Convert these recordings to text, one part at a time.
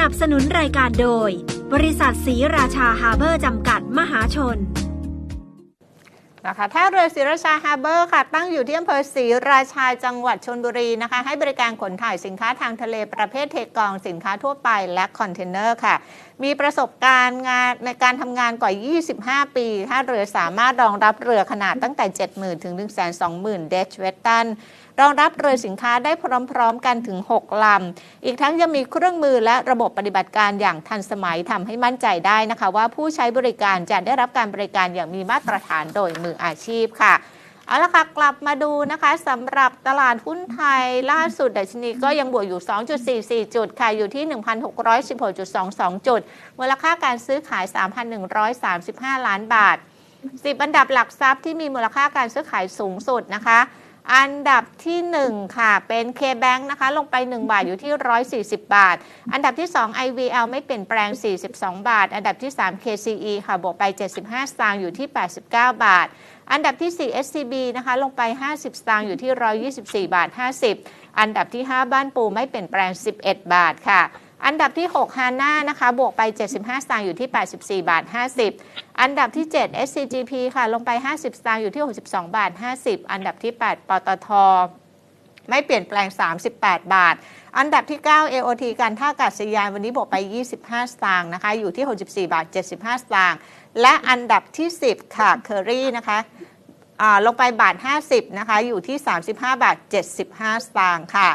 นับสนุนรายการโดย บริษัทสีราชาฮาร์เบอร์จำกัดมหาชน นะคะท่าเรือศรีราชาฮาร์เบอร์ค่ะ ตั้งอยู่ที่อำเภอศรีราชาจังหวัดชนบุรีนะคะ ให้บริการขนถ่ายสินค้าทางทะเลประเภทเทกองสินค้าทั่วไปและคอนเทนเนอร์ค่ะ มีประสบการณ์งานในการทำงานกว่า 25 ปีท่าเรือสามารถรองรับเรือขนาดตั้งแต่ 70,000 ถึง 120,000 เดชเวตตันรองรับเรือสินค้าได้พร้อมๆกันถึง 6 ลำ อีกทั้งยังมีเครื่องมือและระบบปฏิบัติการอย่างทันสมัยทำให้มั่นใจได้นะคะ ว่าผู้ใช้บริการจะได้รับการบริการอย่างมีมาตรฐานโดยมืออาชีพค่ะเอาละค่ะกลับมาดูนะคะสำหรับตลาดหุ้นไทยล่าสุดดัชนีก็ยังบวกอยู่ 2.44 จุดค่ะ อยู่ที่ 1,616.22 จุด มูลค่าการซื้อขาย 3,135 ล้านบาท 10 อันดับหลักทรัพย์ที่มีมูลค่าการซื้อขายสูงสุดนะคะ อันดับที่ 1 ค่ะ เป็น K-Bank นะคะ ลงไป 1 บาทอยู่ที่ 140 บาท อันดับที่ 2 IVL ไม่เปลี่ยนแปลง 42 บาท อันดับที่ 3 KCE ค่ะ บวกไป 75 สตางค์อยู่ที่ 89 บาท อันดับที่ 4 SCB นะคะ ลงไป 50 สตางค์อยู่ที่ 124 บาท 50 อันดับที่ 5 บ้านปูไม่เปลี่ยนแปลง 11 บาทค่ะ อันดับที่ 6 ฮาน่านะคะบวกไป 75 สตางค์อยู่ที่ 84 บาท 50 อันดับที่ 7 SCGP ค่ะ ลงไป 50 สตางค์อยู่ที่ 62 บาท 50 อันดับที่ 8 ปตท ไม่เปลี่ยนแปลง 38 บาท อันดับที่ 9 AOT การท่าอากาศยานวันนี้บวกไป 25 สตางค์นะคะ อยู่ที่ 64 บาท 75 สตางค์ และอันดับที่ 10 ค่ะ เคอรี่นะคะอ่าลงไปบาท 50 นะคะ อยู่ที่ 35 บาท 75 สตางค์ค่ะ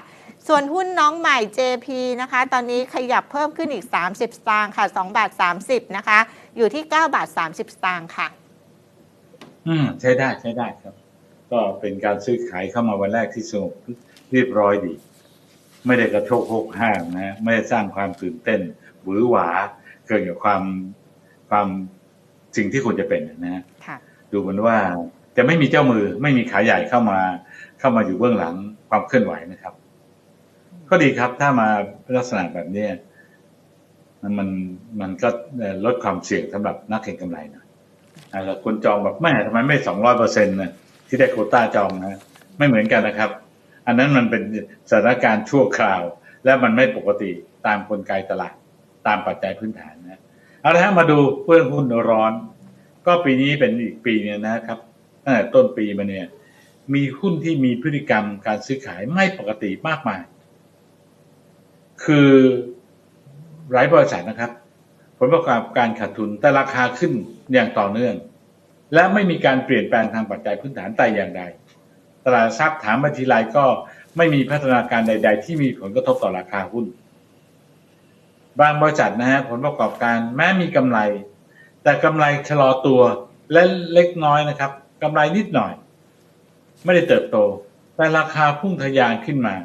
ส่วนหุ้นน้องใหม่ JP นะคะ ตอนนี้ขยับเพิ่มขึ้นอีก 30 สตางค์ค่ะ2บาท30 นะคะ อยู่ที่ 9 บาท 30 สตางค์ค่ะ อืม ใช้ได้ใช้ได้ครับ ก็เป็นการซื้อขายเข้ามาวันแรกที่สงบเรียบร้อยดี ไม่ได้กระโชกโคกห้างนะ ไม่ได้สร้างความตื่นเต้นหวือหวาเกินกับความความสิ่งที่ควรจะเป็นนะฮะค่ะดูเหมือนว่าจะไม่มีเจ้ามือไม่มีขายใหญ่เข้ามา เข้ามาอยู่เบื้องหลังความเคลื่อนไหวนะครับ ก็ดีครับ ถ้ามาลักษณะแบบนี้มันมันมันก็ลดความเสี่ยงสำหรับนักเก็งกำไรหน่อยอ่าแล้วคนจองแบบแม่ทำไมไม่สองร้อยเปอร์เซ็นต์นะที่ได้โคต้าจองนะไม่เหมือนกันนะครับ อันนั้นมันเป็นสถานการณ์ชั่วคราว และมันไม่ปกติตามกลไกตลาด ตามปัจจัยพื้นฐานนะเอาละฮะมาดูเรื่องหุ้นร้อน ก็ปีนี้เป็นอีกปีเนี่ยนะครับตั้งแต่ต้นปีมาเนี่ย มีหุ้นที่มีพฤติกรรมการซื้อขายไม่ปกติมากมาย คือหลายบริษัทนะครับ ผลประกอบการขาดทุนแต่ราคาขึ้นอย่างต่อเนื่อง และไม่มีการเปลี่ยนแปลงทางปัจจัยพื้นฐานแต่อย่างใดตลาดหลักทรัพย์ถามบัญชีรายก็ไม่มีพัฒนาการใด ๆ ที่มีผลกระทบต่อราคาหุ้น บางบริษัทนะฮะผลประกอบการแม้มีกำไร แต่กำไรชะลอตัวและเล็กน้อยนะครับกำไรนิดหน่อย ไม่ได้เติบโต แต่ราคาพุ่งทะยานขึ้นมา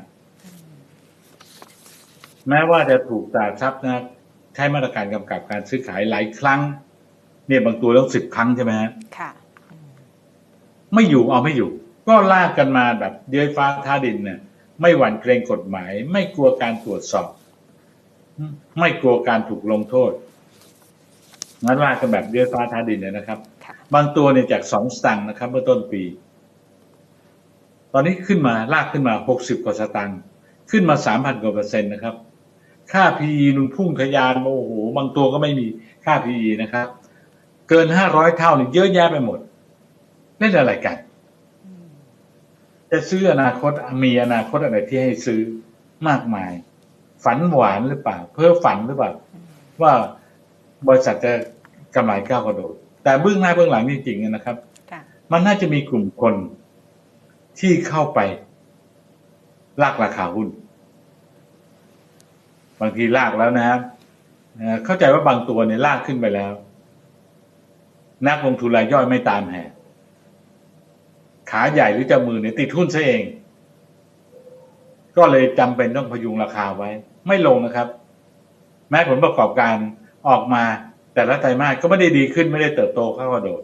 แม้ว่าจะถูกตลาดทรัพย์นะใช้มาตรการกำกับการซื้อขายหลายครั้ง เนี่ยบางตัวต้องสิบครั้งใช่ไหมฮะค่ะ ไม่อยู่เอาไม่อยู่ ก็ลากกันมาแบบเดือยฟ้าท่าดินเนี่ยไม่หวั่นเกรงกฎหมาย ไม่กลัวการตรวจสอบ ไม่กลัวการถูกลงโทษงั้นลากกันแบบเดือยฟ้าท่าดินเลยนะครับค่ะบางตัวเนี่ยจากสองสตังค์นะครับ เมื่อต้นปี ตอนนี้ขึ้นมาลากขึ้นมาหกสิบกว่าสตังค์ขึ้นมาสามพันกว่าเปอร์เซ็นต์นะครับ ค่า PE นุนพุ่งทะยานโอ้โหบางตัวก็ไม่มีค่า PE นะครับ เกินห้าร้อยเท่านี่เยอะแยะไปหมดเล่นอะไรกัน จะซื้ออนาคตมีอนาคตอะไรที่ให้ซื้อมากมาย ฝันหวานหรือเปล่า เพ้อฝันหรือเปล่า ว่าบริษัทจะกำไรก้าวกระโดด แต่เบื้องหน้าเบื้องหลังจริงๆเนี่ยนะครับค่ะมันน่าจะมีกลุ่มคนที่เข้าไปลากราคาหุ้น บางทีลากแล้วนะครับเข้าใจว่าบางตัวเนี่ยลากขึ้นไปแล้ว นักลงทุนรายย่อยไม่ตามแห่ขาใหญ่หรือจ้ามือเนี่ยติดหุ้นซะเอง ก็เลยจำเป็นต้องพยุงราคาไว้ ไม่ลงนะครับ แม้ผลประกอบการออกมา แต่ละไตรมาสก็ไม่ได้ดีขึ้นไม่ได้เติบโตข้ากระโดด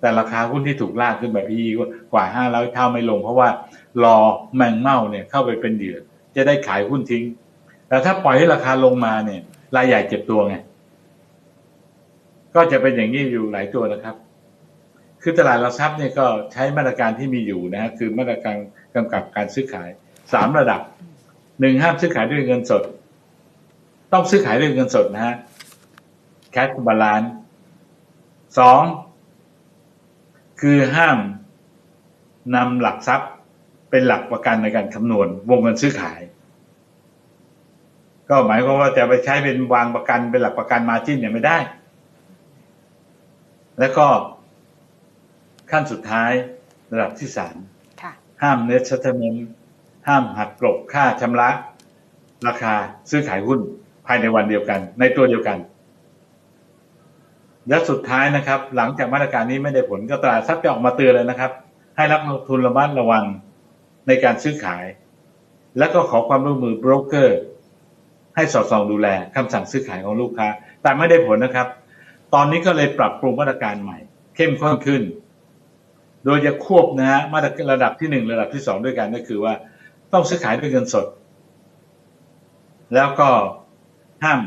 แต่ราคาหุ้นที่ถูกลากขึ้นแบบพีกว่าห้าร้อยเท่าไม่ลง เพราะว่ารอแมงเม่าเนี่ยเข้าไปเป็นเหยื่อจะได้ขายหุ้นทิ้ง แต่ถ้าปล่อยให้ราคาลงมาเนี่ย รายใหญ่เจ็บตัวไง ก็จะเป็นอย่างนี้อยู่หลายตัวนะครับ คือตลาดหลักทรัพย์เนี่ยก็ใช้มาตรการที่มีอยู่นะฮะคือมาตรการกำกับการซื้อขายสามระดับหนึ่งห้ามซื้อขายด้วยเงินสด ต้องซื้อขายด้วยเงินสดนะฮะ cash balance สองคือห้ามนำหลักทรัพย์เป็นหลักประกันในการคำนวณวงเงินซื้อขาย ก็หมายความว่าจะไปใช้เป็นวางประกันเป็นหลักประกันมาจิ้นเนี่ยไม่ได้ แล้วก็ขั้นสุดท้ายระดับที่สามค่ะห้าม net settlement ห้ามหักกลบค่าชำระ ราคาซื้อขายหุ้นภายในวันเดียวกัน ในตัวเดียวกัน และสุดท้ายนะครับ หลังจากมาตรการนี้ไม่ได้ผลก็ตลาดทรัพย์จะออกมาเตือนเลยนะครับ ให้นักลงทุนระมัดระวังในการซื้อขาย และก็ขอความร่วมมือโบรกเกอร์ ให้สอดส่องดูแลคำสั่งซื้อขายของลูกค้า แต่ไม่ได้ผลนะครับ ตอนนี้ก็เลยปรับปรุงมาตรการใหม่ เข้มข้นขึ้น โดยจะควบนะฮะมาตรการระดับที่หนึ่งระดับที่สองด้วยกันก็คือว่า ต้องซื้อขายด้วยเงินสด แล้วก็ห้าม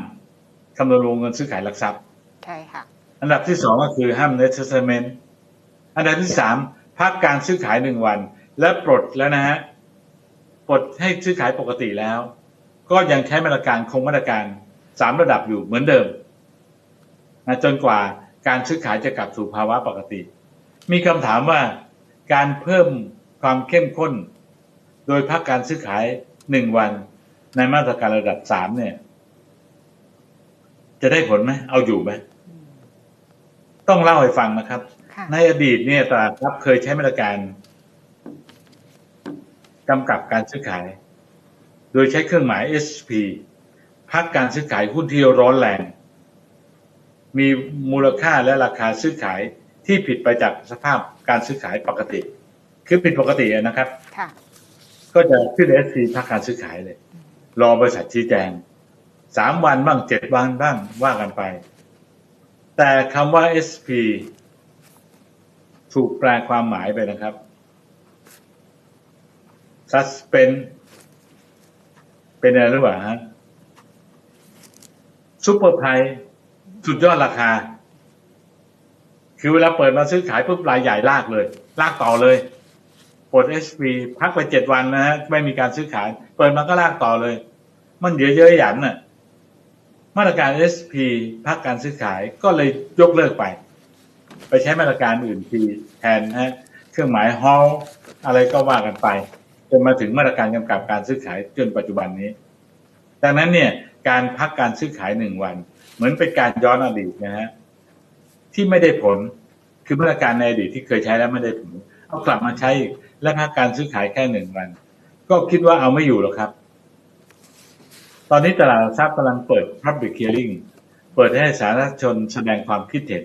คำนวณวงเงินซื้อขายหลักทรัพย์ใช่ค่ะอันดับที่สองก็คือห้าม net settlement อันดับที่สามพักการซื้อขายหนึ่งวัน และปลดแล้วนะฮะปลดให้ซื้อขายปกติแล้ว ก็ยังใช้มาตรการคงมาตรการสามระดับอยู่เหมือนเดิมนะจนกว่าการซื้อขายจะกลับสู่ภาวะปกติ มีคำถามว่าการเพิ่มความเข้มข้น โดยพักการซื้อขายหนึ่งวันในมาตรการระดับสามเนี่ย จะได้ผลไหมเอาอยู่ไหมต้องเล่าให้ฟังนะครับค่ะในอดีตเนี่ยตลาดทรัพย์เคยใช้มาตรการกำกับการซื้อขาย โดยใช้เครื่องหมาย SP พักการซื้อขายหุ้นที่ร้อนแรง มีมูลค่าและราคาซื้อขายที่ผิดไปจากสภาพการซื้อขายปกติ คือผิดปกตินะครับค่ะก็จะขึ้น SP พักการซื้อขายเลย รอบริษัทชี้แจงสามวันบ้างเจ็ดวันบ้างว่ากันไป แต่คำว่า SP ถูกแปลความหมายไปนะครับ suspend เป็นอะไรหรือเปล่าฮะซูเปอร์ไพสุดยอดราคา คือเวลาเปิดมาซื้อขายปุ๊บรายใหญ่ลากเลย ลากต่อเลยปลด SP พักไปเจ็ดวันนะฮะไม่มีการซื้อขาย เปิดมาก็ลากต่อเลย มันเยอะเยอะหยันน่ะ มาตรการ SP พักการซื้อขายก็เลยยกเลิกไป ไปใช้มาตรการอื่นทีแทนฮะ เครื่องหมาย Hall อะไรก็ว่ากันไป จนมาถึงมาตรการกำกับการซื้อขายจนปัจจุบันนี้ ดังนั้นเนี่ยการพักการซื้อขายหนึ่งวัน เหมือนเป็นการย้อนอดีตนะฮะที่ไม่ได้ผลคือมาตรการในอดีตที่เคยใช้แล้วไม่ได้ผลเอากลับมาใช้อีกและพักการซื้อขายแค่หนึ่งวัน ก็คิดว่าเอาไม่อยู่หรอกครับ ตอนนี้ตลาดทรัพย์กำลังเปิด Public Hearing เปิดให้สาธารณชนแสดงความคิดเห็น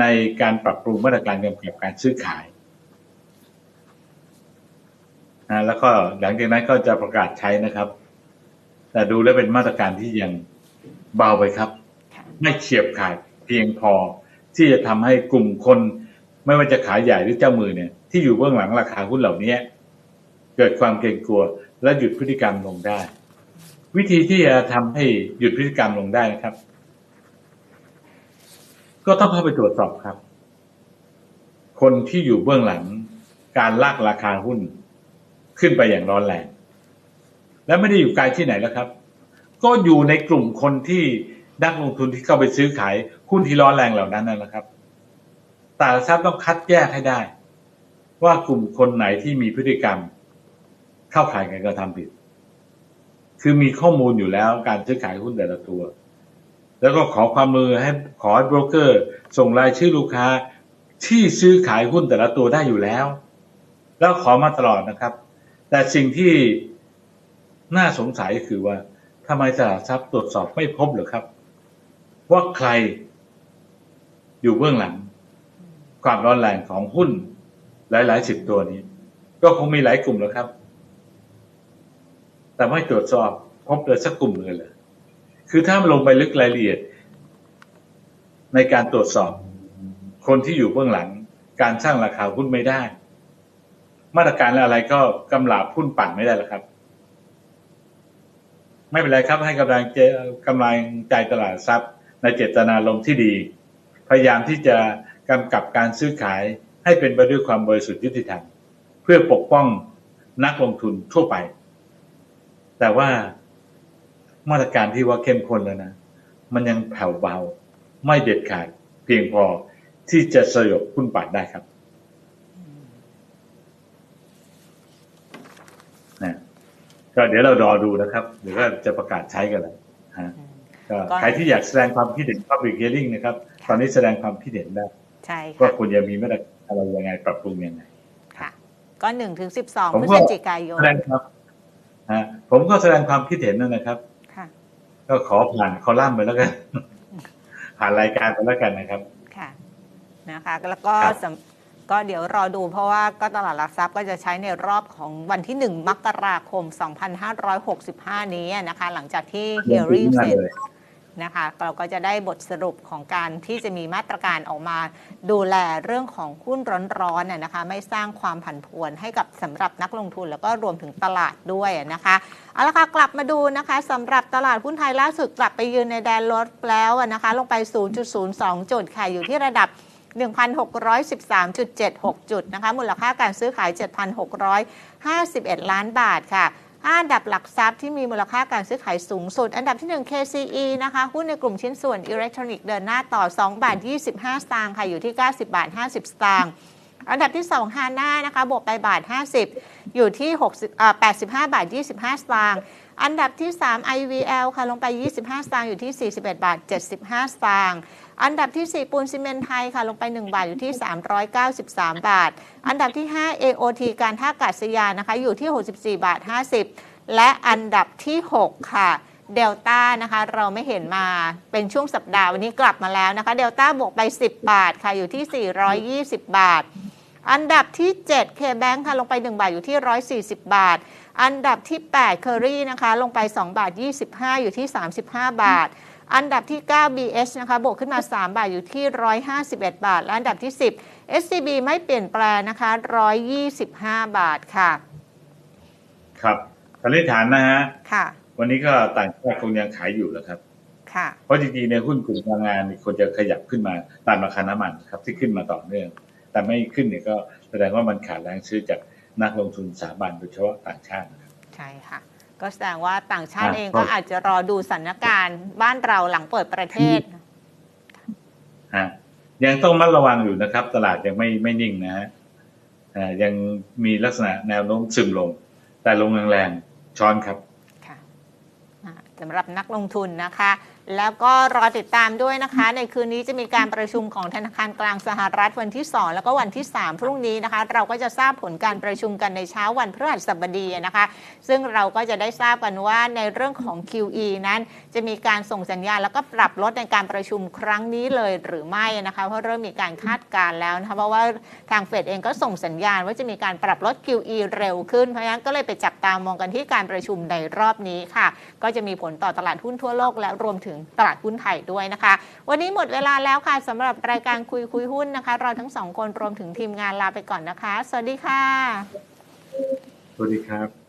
ในการปรับปรุงมาตรการกำกับการซื้อขาย นะแล้วก็หลังจากนั้นก็จะประกาศใช้นะครับ แต่ดูแล้วเป็นมาตรการที่ยังเบาไปครับ ไม่เฉียบขาดเพียงพอ ที่จะทำให้กลุ่มคน ไม่ว่าจะขายใหญ่หรือเจ้ามือเนี่ย ที่อยู่เบื้องหลังราคาหุ้นเหล่านี้เกิดความเกรงกลัว และหยุดพฤติกรรมลงได้ วิธีที่จะทำให้หยุดพฤติกรรมลงได้นะครับ ก็ต้องเข้าไปตรวจสอบครับ คนที่อยู่เบื้องหลังการลากราคาหุ้น ขึ้นไปอย่างร้อนแรง และไม่ได้อยู่ไกลที่ไหนแล้วครับ ก็อยู่ในกลุ่มคนที่นักลงทุนที่เข้าไปซื้อขายหุ้นที่ร้อนแรงเหล่านั้นนะครับตลาดหลักทรัพย์ต้องคัดแยกให้ได้ ว่ากลุ่มคนไหนที่มีพฤติกรรม เข้าข่ายการกระทำผิด คือมีข้อมูลอยู่แล้วการซื้อขายหุ้นแต่ละตัว แล้วก็ขอความมือให้ขอให้โบรกเกอร์ ส่งรายชื่อลูกค้าที่ซื้อขายหุ้นแต่ละตัวได้อยู่แล้ว แล้วขอมาตลอดนะครับ แต่สิ่งที่น่าสงสัยคือว่าทำไมตลาดทรัพย์ตรวจสอบไม่พบเหรอครับ ว่าใครอยู่เบื้องหลัง ความร้อนแรงของหุ้นหลายๆสิบตัวนี้ ก็คงมีหลายกลุ่มแล้วครับ แต่ไม่ตรวจสอบพบเลยสักกลุ่มเลยเลยคือถ้าลงไปลึกรายละเอียด ในการตรวจสอบ คนที่อยู่เบื้องหลัง การสร้างราคาหุ้นไม่ได้ มาตรการอะไรก็กำลาบหุ้นปั่นไม่ได้แล้วครับ ไม่เป็นไรครับ ให้กำลังใจกำลังใจตลาดทรัพย์ ในเจตนาลมณ์ที่ดี พยายามที่จะกำกับการซื้อขายให้เป็นไปด้วยความบริสุทธิ์ยุติธรรม เพื่อปกป้องนักลงทุนทั่วไป แต่ว่ามาตรการที่ว่าเข้มข้นแล้วนะ มันยังแผ่วเบา ไม่เด็ดขาด เพียงพอที่จะสยบหุ้นปัดได้ครับนะ ก็เดี๋ยวเรารอดูนะครับเดี๋ยวก็จะประกาศใช้กันแล้วฮะก็ก็ใครที่อยากแสดงความคิดเห็น public hearing นะครับ ตอนนี้แสดงความคิดเห็นได้ใช่ว่าค่ะควรจะมีมาตรการอะไรยังไงปรับปรุงยังไงค่ะ ก็หนึ่งถึงสิบสองผมพฤก็ศจิกายนแสดงครับฮะผมก็แสดงความคิดเห็นนั่นนะครับค่ะก็ขอผ่านคอลัมน์ไปแล้วกันผ่านรายการไปแล้วกันนะครับค่ะนะคะ แล้วก็ครับสำ ก็เดี๋ยวรอดูเพราะว่าก็ตลาดหลักทรัพย์ก็จะใช้ในรอบของวันที่ 1 มกราคม 2565 นี้นะคะ หลังจากที่ hearing เสร็จเลยนะคะเราก็จะได้บทสรุปของการที่จะมีมาตรการออกมาดูแลเรื่องของหุ้นร้อนๆน่ะนะคะ ไม่สร้างความผันผวนให้กับสำหรับนักลงทุนแล้วก็รวมถึงตลาดด้วยนะคะเอาละค่ะกลับมาดูนะคะสำหรับตลาดหุ้นไทยล่าสุดกลับไปยืนในแดนลดแล้วอะนะคะ ลงไป 0.02 จุดค่ะอยู่ที่ระดับ 1,613.76 จุดนะคะ มูลค่าการซื้อขาย 7,651 ล้านบาทค่ะอันดับหลักทรัพย์ที่มีมูลค่าการซื้อขายสูงสุด อันดับที่ 1 KCE นะคะ หุ้นในกลุ่มชิ้นส่วนอิเล็กทรอนิกส์เดินหน้าต่อ 2 บาท 25 สตางค์ค่ะ อยู่ที่ 90 บาท 50 สตางค์อันดับที่ 2 ฮาน่านะคะ บวกไปบาท 50 อยู่ที่60อ่า85 บาท 25 สตางค์อันดับที่ 3 IVL ค่ะ ลงไป 25 สตางค์อยู่ที่ 41 บาท 75 สตางค์ อันดับที่ 4 ปูนซีเมนไทยค่ะลงไป 1 บาทอยู่ที่ 393 บาท อันดับที่ 5 AOT การท่าอากาศยานนะคะอยู่ที่ 64 บาท 50 และอันดับที่ 6 ค่ะเดลต้านะคะเราไม่เห็นมาเป็นช่วงสัปดาห์วันนี้กลับมาแล้วนะคะเดลต้าบวกไป 10 บาทค่ะอยู่ที่ 420 บาท อันดับที่ 7 K-Bank ค่ะลงไป 1 บาทอยู่ที่ 140 บาท อันดับที่8 Curry นะคะลงไป 2 บาท 25 อยู่ที่ 35 บาท อันดับที่ 9 BH นะคะบวกขึ้นมา 3 บาทอยู่ที่ 151 บาท และอันดับที่ 10 SCB ไม่เปลี่ยนแปลงนะคะ 125 บาทค่ะ ครับสันนิษฐานนะฮะค่ะ วันนี้ก็ต่างชาติคงยังขายอยู่แหล้วครับ ค่ะ เพราะจริงๆในหุ้นกลุ่มพลังงานนี่ควรจะขยับขึ้นมาตามราคาน้ำมันครับที่ขึ้นมาต่อเนื่อง แต่ไม่ขึ้นเนี่ยก็แสดงว่ามันขาดแรงซื้อจากนักลงทุนสถาบันโดยเฉพาะต่างชาตินะครับใช่ค่ะ ก็แสดงว่าต่างชาติอะเองครัก็บอาจจะรอดูสถานการณ์บ้านเราหลังเปิดประเทศฮะยังต้องมัดระวังอยู่นะครับ ตลาดยังไม่ไม่นิ่งนะฮะอ่ายังมีลักษณะแนวโน้มซึมลง แต่ลงแรงๆช้อนครับค่ะอ่าสำหรับนักลงทุนนะคะแล้วก็รอติดตามด้วยนะคะ ในคืนนี้จะมีการประชุมของธนาคารกลางสหรัฐวันที่ 2 แล้วก็วันที่ 3 พรุ่งนี้นะคะ เราก็จะทราบผลการประชุมกันในเช้าวันพฤหัสบดีนะคะ ซึ่งเราก็จะได้ทราบกันว่าในเรื่องของ QE นั้น จะมีการส่งสัญญาณแล้วก็ปรับลดในการประชุมครั้งนี้เลยหรือไม่นะคะเพราะเริ่มมีการคาดการณ์แล้วนะคะเพราะว่าทางเฟดเองก็ส่งสัญญาณว่าจะมีการปรับลด QE เร็วขึ้นเพราะฉะนั้นก็เลยไปจับตามองกันที่การประชุมในรอบนี้ค่ะ ก็จะมีผลต่อตลาดหุ้นทั่วโลกและรวมถึงตลาดหุ้นไทยด้วยนะคะ วันนี้หมดเวลาแล้วค่ะสำหรับรายการคุยคุยหุ้นนะคะ เราทั้งสองคนรวมถึงทีมงานลาไปก่อนนะคะ สวัสดีค่ะ สวัสดีครับ